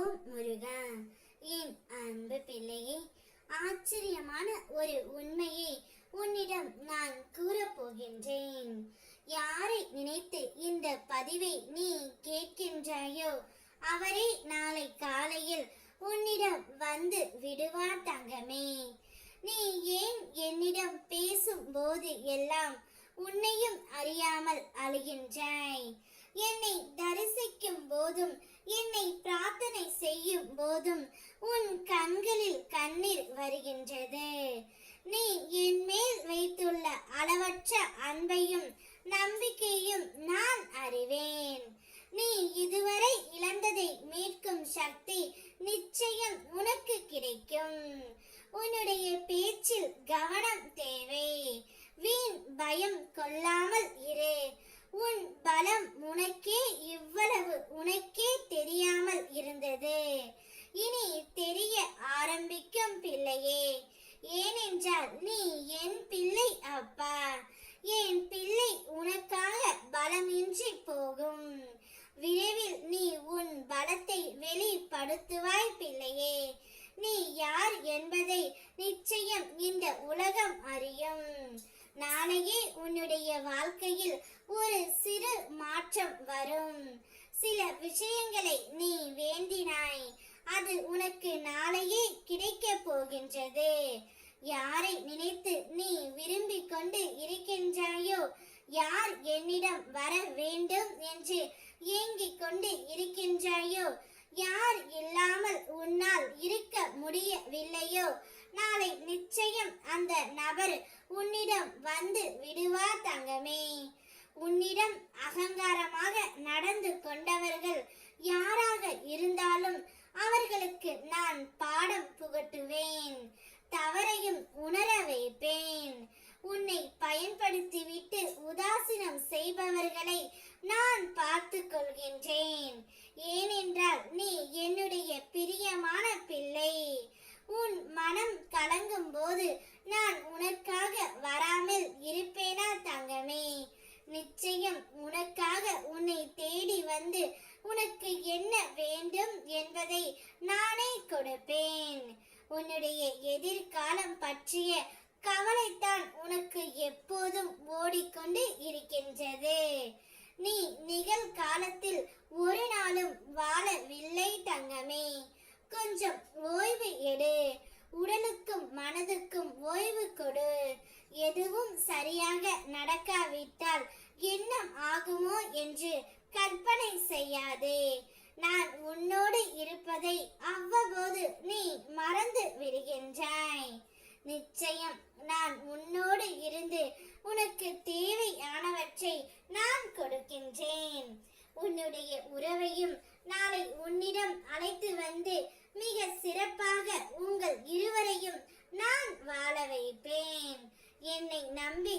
ஓம் முருகா. என் அன்பு பிள்ளையே ஆச்சரியமான ஒரு உண்மையை உன்னிடம் நான் கூறப்போகின்றேன். யாரை நினைத்து இந்த பதிவை நீ கேட்கின்றாயோ அவரே நாளை காலையில் உன்னிடம் வந்து விடுவார் தங்கமே. நீ ஏன் என்னிடம் பேசும் போது எல்லாம் உன்னையும் அறியாமல் அழுகின்றாய்? என்னை தரிசிக்கும் போதும் என்னை பிரார்த்தனை செய்யும் போதும் உன் கண்களில் கண்ணீர் வருகின்றது. நீ என் மேல் வைத்துள்ள அளவற்ற அன்பையும் நம்பிக்கையும் நான் அறிவேன். நீ இதுவரை இழந்ததை மீட்கும் சக்தி நிச்சயம் உனக்கு கிடைக்கும். உன்னுடைய பேச்சில் கவனம் தேவை. வீண் பயம் கொள்ளாமல் இரு. உன் பலம் உனக்கே இவ்வளவு உனக்கே தெரியாமல் இருந்தது. இனி தெரிய ஆரம்பிக்கும் பிள்ளையே. ஏனென்றால் நீ என் பிள்ளை அப்பா. என் பிள்ளை உனக்காக பலமின்றி போகும். விரைவில் நீ உன் பலத்தை வெளிப்படுத்துவாய் பிள்ளையே. நீ யார் என்பதை நிச்சயம் இந்த உலகம் அறியும். நாளையே உன்னுடைய வாழ்க்கையில் விஷயங்களை நீ வேண்டினாய். அது உனக்கு நாளையே கிடைக்கப் போகின்றது. யாரை நினைத்து நீ விரும்பிக் கொண்டு இருக்கின்றாயோ யார் என்னிடம் வர வேண்டும் என்று ஏங்கிக் கொண்டு இருக்கின்றாயோ யார் இல்லாமல் உன்னால் இருக்க முடியவில்லையோ நாளை நிச்சயம் அந்த நபர் உன்னிடம் வந்து விடுவார் தங்கமே. உன்னிடம் அகங்காரமாக நடந்து கொண்டவர்கள் யாராக இருந்தாலும் அவர்களுக்கு நான் பாடம் புகட்டுவேன். தவறையும் உணர வைப்பேன். உன்னை பயன்படுத்திவிட்டு உதாசீனம் செய்பவர்களை நான் பார்த்து கொள்கின்றேன் ஏனென்றால் நீ என்னுடைய பிரியமான பிள்ளை உன் மனம் கலங்கும் போது நான் உனக்காக வராமல் இருப்பேனா தங்கமே நிச்சயம் உனக்காக உன்னை தேடி வந்து உனக்கு என்ன வேண்டும் என்பதை நானே கொடுப்பேன். உன்னுடைய எதிர்காலம் பற்றிய கவலைத்தான் உனக்கு எப்போதும் ஓடிக்கொண்டு இருக்கின்றது. நீ நிகழ்காலத்தில் ஒரு நாளும் வாழவில்லை தங்கமே. கொஞ்சம் ஓய்வு எடு. உடலுக்கும் மனதுக்கும் ஓய்வு கொடு. எதுவும் சரியாக நடக்காவிட்டால் என்ன ஆகுமோ என்று கற்பனை செய்யாதே. நான் உன்னோடு இருப்பதை அவ்வப்போது நீ மறந்து விடுகின்றாய். நிச்சயம் நான் உன்னோடு இருந்து உனக்கு தேவையானவற்றை நான் கொடுக்கின்றேன். உன்னுடைய உறவையும் நாளை உன்னிடம் அழைத்து வந்து மிக சிறப்பாக உங்கள் இருவரையும் நான் வாழ வைப்பேன். என்னை நம்பி